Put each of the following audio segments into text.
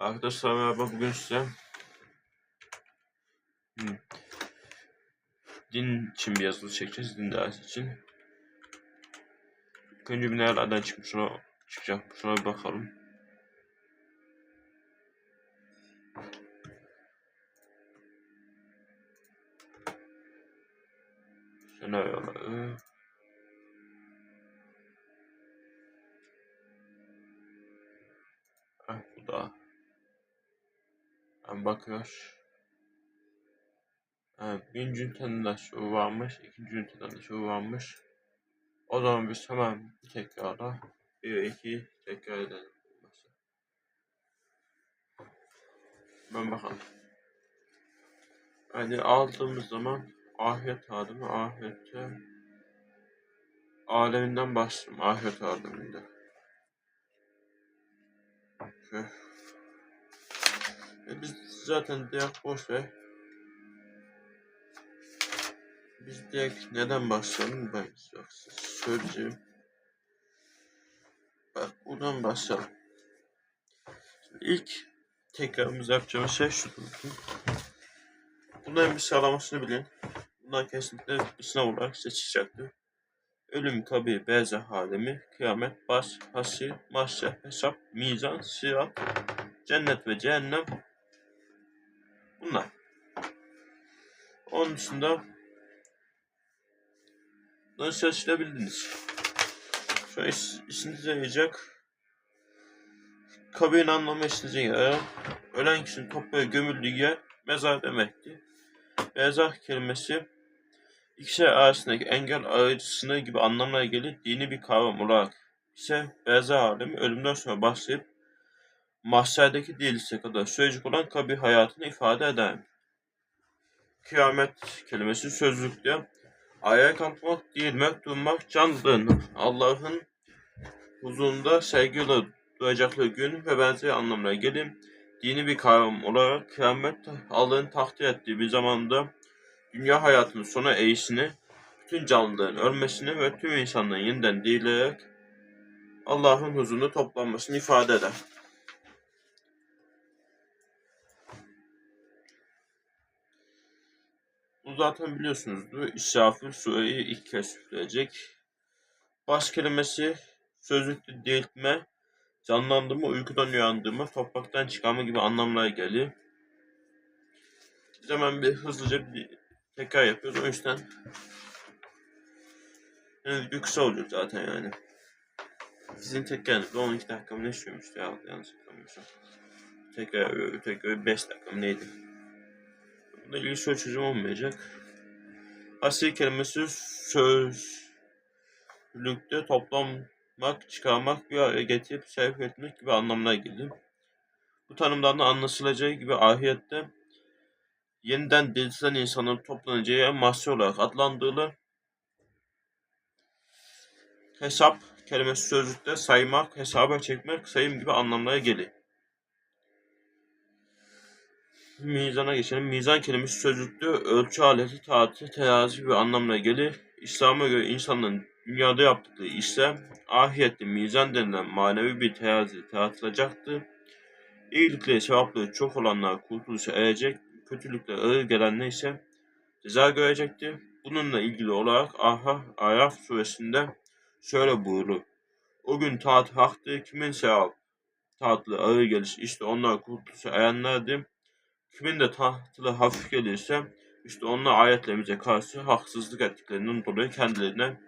Arkadaşlar merhaba bugün size din için bir yazılı çekeceğiz din dersi için. İlk önce bir nerelerden çıkmış şuna çıkacağım. Şuna bir bakalım. Senaryoları. Ah bu da. Ben bakıyor. Evet, birinci şu varmış, ikinci şu varmış. O zaman biz hemen bir tekrarla bir iki tekrar edelim. Ben bakalım. Yani aldığımız zaman ahiret alemi, ahirette aleminden başlayalım, ahiret aleminde. Şöyle. E biz zaten direkt boş ver. Biz direkt neden başlayalım ben söyleyeceğim. Bak buradan başlayalım. Şimdi ilk tekrarımız yapacağımız şey şudur. Bunların bir sıralamasını bilin. Bunlar kesinlikle bir sınav olarak seçilecektir. Ölüm, kabir, berzah alemi, kıyamet, baş, hasir, mahşer, hesap, mizan, sırat, cennet ve cehennem. Bunlar. Onun dışında nasıl çalışılabildiniz? Şu an iş, işinize yarayacak. Kabirin anlamı işinize yarar. Ölen kişinin toprağa gömüldüğü yer mezar demekti. Mezar kelimesi İkisi arasındaki engel aracısını gibi anlamlara gelir dini bir kavram olarak ise berzah alemi ölümden sonra başlayıp mahşerdeki değilse kadar sürecek olan kabir hayatını ifade eder. Kıyamet kelimesi sözlükte ayağa kalkmak, dirilmek, durmak, canlılığın, Allah'ın huzurunda sevgiyle duyacakları gün ve benzeri anlamlara gelir. Dini bir kavram olarak kıyamet Allah'ın takdir ettiği bir zamanda dünya hayatının sona eğisini, bütün canlıların ölmesini ve tüm insanların yeniden dirilerek Allah'ın huzurunda toplanmasını ifade eder. Zaten biliyorsunuzdur. İsrafil sureyi ilk kez üfleyecek. Baş kelimesi sözlükte diriltme, canlandırma, uykudan uyandırma, topraktan çıkarma gibi anlamlara gelir. Biz hemen bir hızlıca bir tekrar yapıyoruz. O yüzden yani bir kısa oluyor zaten yani. Sizin tekrarınızda 12 dakika mı ne sürmüştü ya yanlış hatırlamıyorsam. Tekrar tekrar 5 dakika mı neydi? Bunda ilgili soru çözüm olmayacak. Asil kelimesi sözlükte toplamak, çıkarmak, bir araya getirip sevk etmek gibi anlamına gelir. Bu tanımdan da anlaşılacağı gibi ahirette yeniden diriltilen insanların toplanacağı mahşer olarak adlandırılır. Hesap kelimesi sözlükte saymak, hesaba çekmek, sayım gibi anlamlara gelir. Mizana geçelim. Mizan kelimesi sözlükte ölçü aleti, tartı, terazi gibi anlamlara gelir. İslam'a göre insanların dünyada yaptıkları işler ahirette mizan denilen manevi bir terazi tartılacaktır. İyilikleri, sevapları çok olanlar kurtuluşa erecek, kötülükler ağır gelenler ise ceza görecektir. Bununla ilgili olarak Aha, Araf suresinde şöyle buyurulur. O gün taat haktır, kimin sevap taatlı ağır gelir, işte onlar kurtuluşa erenlerdir. Kimin de tahtlı hafif gelirse işte onlar ayetlerimize karşı haksızlık ettiklerinden dolayı kendilerine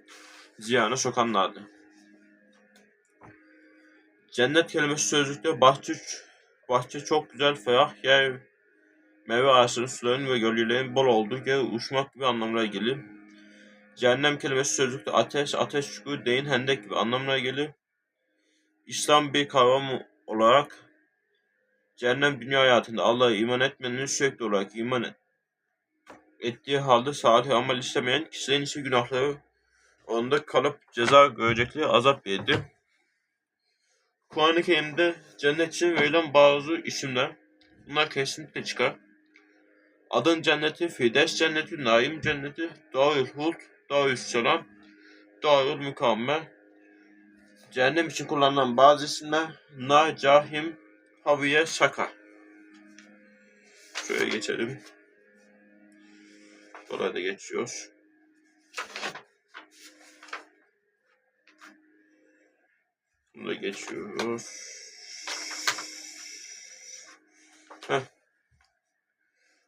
ziyana sokanlardır. Cennet kelimesi sözlükte bahçe, bahçe çok güzel, ferah yer, meyve ağaçları, suların ve gölgelerin bol olduğu yer uçmak gibi anlamlara gelir. Cehennem kelimesi sözlükte ateş, ateş çukuru, deyin, hendek gibi anlamlara gelir. İslam bir kavram olarak cehennem dünya hayatında Allah'a iman etmenin sürekli olarak iman et, ettiği halde salih amel istemeyen kişilerin ise günahları onda kalıp ceza görecekleri azap yedi. Kur'an-ı Kerim'de cennet için verilen bazı isimler bunlar kesinlikle çıkar. Adın cenneti, Fides cenneti, Naim cenneti, Darül Hult, Darül Selam, Darül Mükemmel. Cehennem için kullanılan bazı isimler Nar, Cahim, Haviye Saka. Şöyle geçelim. Orada geçiyor. Bunu da geçiyoruz. Heh.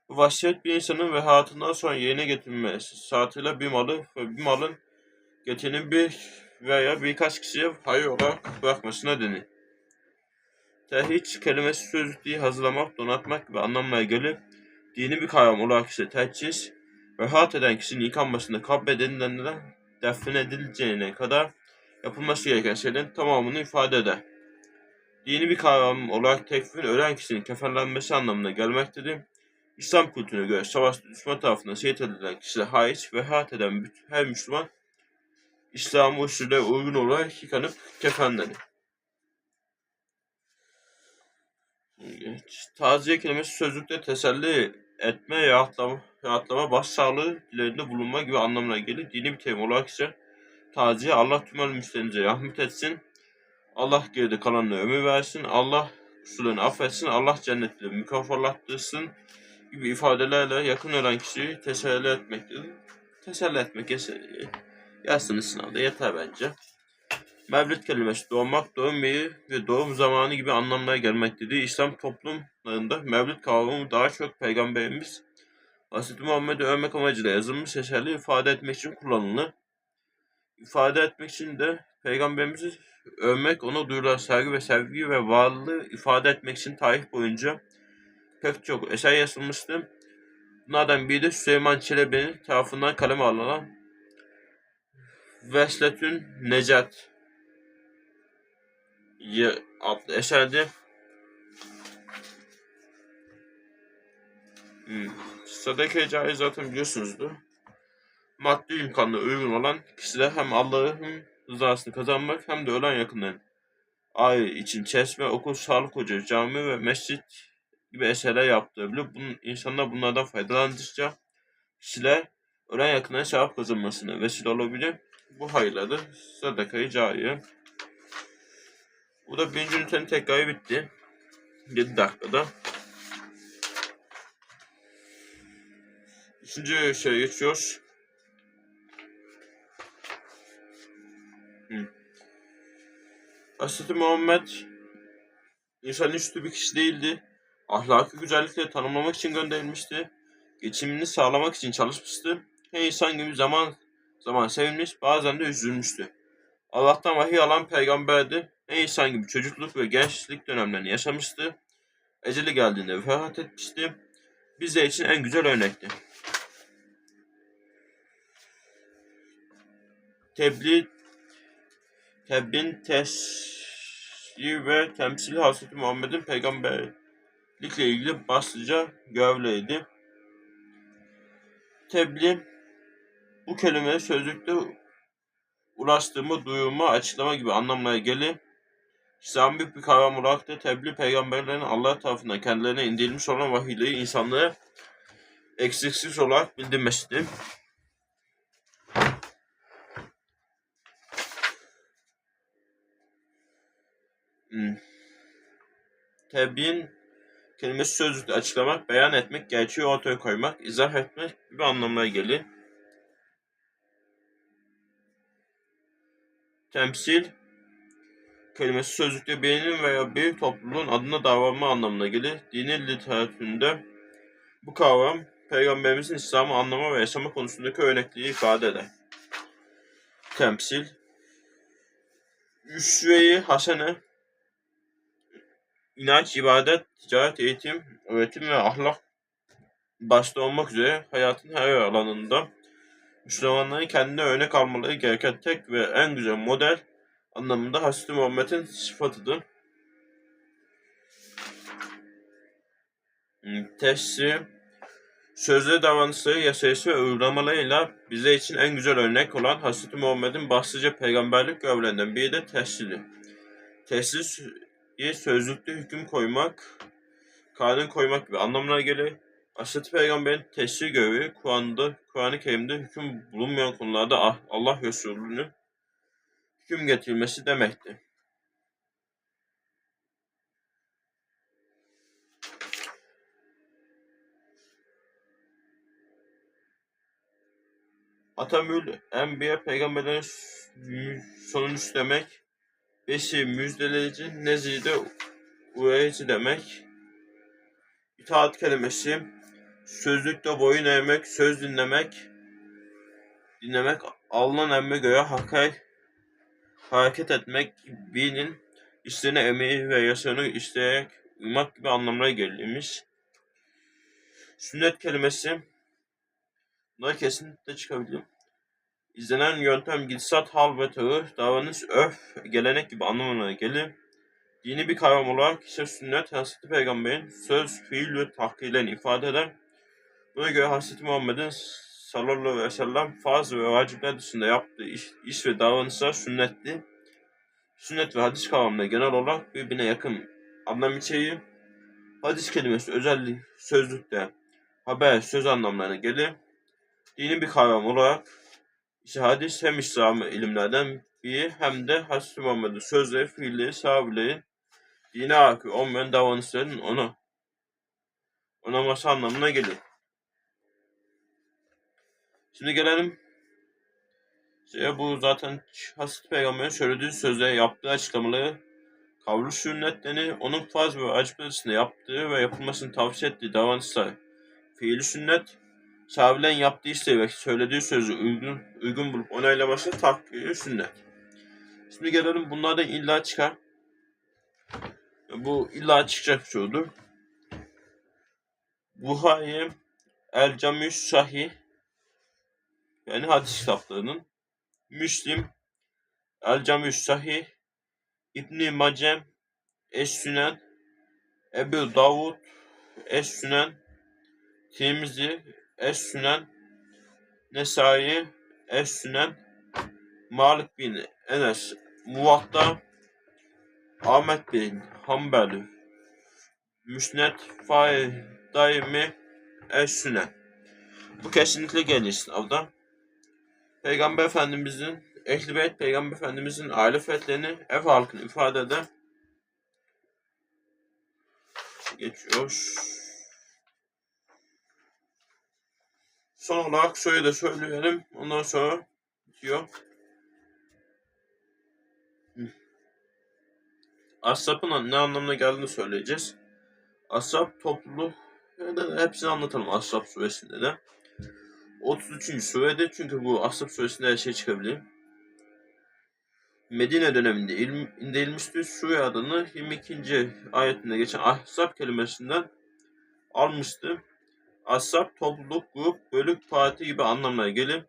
Vasiyet bir insanın vefatından sonra yerine getirilmesi saatiyle bir malı ve bir malın getirin bir veya birkaç kişiye hayır olarak bırakmasına denir. Tehriç kelimesi sözlüğü hazırlamak, donatmak gibi anlamına gelir. Dini bir kavram olarak ise teçhiz, vefat eden kişinin yıkanmasında kab bedeninden defnedileceğine kadar yapılması gereken şeylerin tamamını ifade eder. Dini bir kavram olarak tekfir ölen kişinin kefenlenmesi anlamına gelmektedir. İslam kültürüne göre savaşta düşman tarafından şehit edilen kişiler hariç vefat eden bütün- her Müslüman İslam usulüne uygun olarak yıkanıp kefenlenir. Geç. Taziye kelimesi sözlükte teselli etme, rahatlama, rahatlama başsağlığı dileğinde bulunma gibi anlamına gelir. Dini bir terim olarak ise taziye Allah tüm ölmüşlerinize rahmet etsin. Allah geride kalanına ömür versin. Allah kusurlarını affetsin. Allah cennetleri mükafatlattırsın gibi ifadelerle yakın ölen kişiyi teselli etmektir. Teselli etmek yazsınız sınavda yeter bence. Mevlid kelimesi doğmak, doğum yeri ve doğum zamanı gibi anlamlara gelmektedir. İslam toplumlarında mevlid kavramı daha çok Peygamberimiz Hz. Muhammed'i övmek amacıyla yazılmış eserleri ifade etmek için kullanılır. İfade etmek için de Peygamberimizi övmek, ona duyulan saygı ve sevgi ve varlığı ifade etmek için tarih boyunca pek çok eser yazılmıştır. Bunlardan biri de Süleyman Çelebi'nin tarafından kaleme alınan Vesletün Necat adlı eserde hmm. Sadaka caiz zaten biliyorsunuzdur. Maddi imkanla uygun olan kişiler hem Allah'ın rızasını kazanmak hem de ölen yakınların aile için çeşme, okul, sağlık ocağı, cami ve mescit gibi eserler yaptırabilir. Bunun, insanlar bunlardan faydalandıkça kişiler ölen yakınların sevap kazanmasına vesile olabilir. Bu hayırları sadakayı cariye. Bu da birinci ünitenin tekrarı bitti. 7 dakikada. Üçüncü şeye geçiyoruz. Hı. Hz. Muhammed insanın üstü bir kişi değildi. Ahlaki güzellikleri tanımlamak için gönderilmişti. Geçimini sağlamak için çalışmıştı. Her insan gibi zaman zaman sevinmiş, bazen de üzülmüştü. Allah'tan vahiy alan peygamberdi. Her insan gibi çocukluk ve gençlik dönemlerini yaşamıştı. Eceli geldiğinde vefat etmişti. Bizler için en güzel örnekti. Tebliğ, tebliğin tesir ve temsili Hazreti Muhammed'in peygamberlikle ilgili başlıca görevliydi. Tebliğ, bu kelime sözlükte ulaştırma, duyurma, açıklama gibi anlamlara gelir. İslam'ın büyük bir kavram olarak da tebliğ peygamberlerin Allah tarafından kendilerine indirilmiş olan vahiyleri insanlara eksiksiz olarak bildirmesidir. Hmm. Tebliğin kelimesi sözlükte açıklamak, beyan etmek, gerçeği ortaya koymak, izah etmek gibi anlamlara gelir. Temsil kelimesi sözlükte birinin veya bir topluluğun adına davranma anlamına gelir. Dini literatüründe bu kavram Peygamberimizin İslam'ı anlama ve yaşama konusundaki örnekliği ifade eder. Temsil Üsve-i Hasene inanç, ibadet, ticaret, eğitim, öğretim ve ahlak başta olmak üzere hayatın her alanında Müslümanların kendine örnek almaları gereken tek ve en güzel model anlamında Hazreti Muhammed'in sıfatıdır. Hmm, Tesri, sözleri davranışları, yaşayışı ve uygulamalarıyla bize için en güzel örnek olan Hazreti Muhammed'in başlıca peygamberlik görevlerinden biri de tesiri. Tesir sözlükte hüküm koymak, kanun koymak gibi anlamına gelir. Hazreti Peygamber'in tesir görevi Kur'an'da, Kur'an-ı Kerim'de hüküm bulunmayan konularda Ah- Allah Resulü'nün hüküm getirmesi demektir. Atamül Enbiya peygamberlerin sonuncusu demek. Beşi müjdeleyici, nezide uyarıcı demek. İtaat kelimesi sözlükte boyun eğmek, söz dinlemek, dinlemek Allah'ın emri göre hakay hareket etmek, birinin isteğine emeği ve yasağını isteyerek uymak gibi anlamlara gelirmiş. Sünnet kelimesi bunları kesinlikle çıkabilir. İzlenen yöntem gitsat, hal ve tavır, davranış, örf, gelenek gibi anlamına gelir. Dini bir kavram olarak ise sünnet, Hz. Peygamber'in söz, fiil ve tahkirlerini ifade eder. Buna göre Hz. Muhammed'in sallallahu aleyhi ve sellem farz ve vacipler dışında yaptığı iş, iş ve davranışlar sünnetli. Sünnet ve hadis kavramları genel olarak birbirine yakın anlam içeriği. Hadis kelimesi özelliği sözlükte haber, söz anlamlarına gelir. Dini bir kavram olarak ise hadis hem İslam'ı ilimlerden biri hem de Hz. Muhammed'in sözleri, fiilleri, sahabelerin dine hakim olmayan davranışların ona onaması anlamına gelir. Şimdi gelelim şeye bu zaten Hazreti Peygamber'in söylediği sözleri, yaptığı açıklamaları kavlu sünnetlerini onun farz ve arasında yaptığı ve yapılmasını tavsiye ettiği davranışlar fiili sünnet, sahabelerin yaptığı isteği ve söylediği sözü uygun, uygun bulup onaylaması takviri sünnet. Şimdi gelelim bunlardan illa çıkar. Bu illa çıkacak bir sorudur. Buhari El Camüs Sahih yani hadis kitaplarının Müslim El Camüs Sahih İbn Macem Es Sünen Ebu Davud Es Sünen Tirmizi Es Sünen Nesai Es Sünen Malik bin Enes Muvatta Ahmet bin Hanbel Müsned Fahir Daimi Es Sünen Bu kesinlikle gelir sınavda. Peygamber Efendimizin Ehl-i Beyt Peygamber Efendimizin aile fertlerini ev halkını ifade eder. Geçiyor. Son olarak soyu da söyleyelim. Ondan sonra bitiyor. Hı. Asap'ın ne anlamına geldiğini söyleyeceğiz. Asap topluluğu hepsini anlatalım Asap suresinde de. 33. surede çünkü bu Asap suresinde her şey çıkabilir. Medine döneminde ilm, indirilmiştir. Sure adını 22. ayetinde geçen Ahzab kelimesinden almıştı. Ashab topluluk, grup, bölük, parti gibi anlamlara gelir.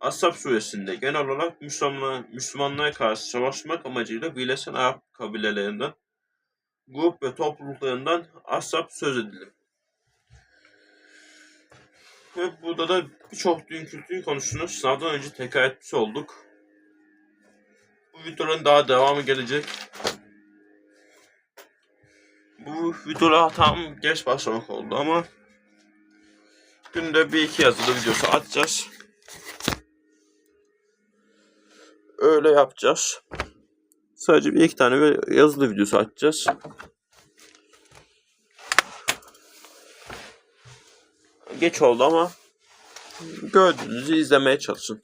Ashab suresinde genel olarak Müslümanlara, Müslümanlara karşı savaşmak amacıyla Birleşen Arap kabilelerinden, grup ve topluluklarından Ashab söz edilir. Ve burada da birçok din kültürü konusunu sınavdan önce tekrar etmiş olduk. Bu videoların daha devamı gelecek. Bu videolar tam geç başlamak oldu ama günde bir iki yazılı videosu atacağız. Öyle yapacağız. Sadece bir iki tane yazılı videosu atacağız. Geç oldu ama gördüğünüzü izlemeye çalışın.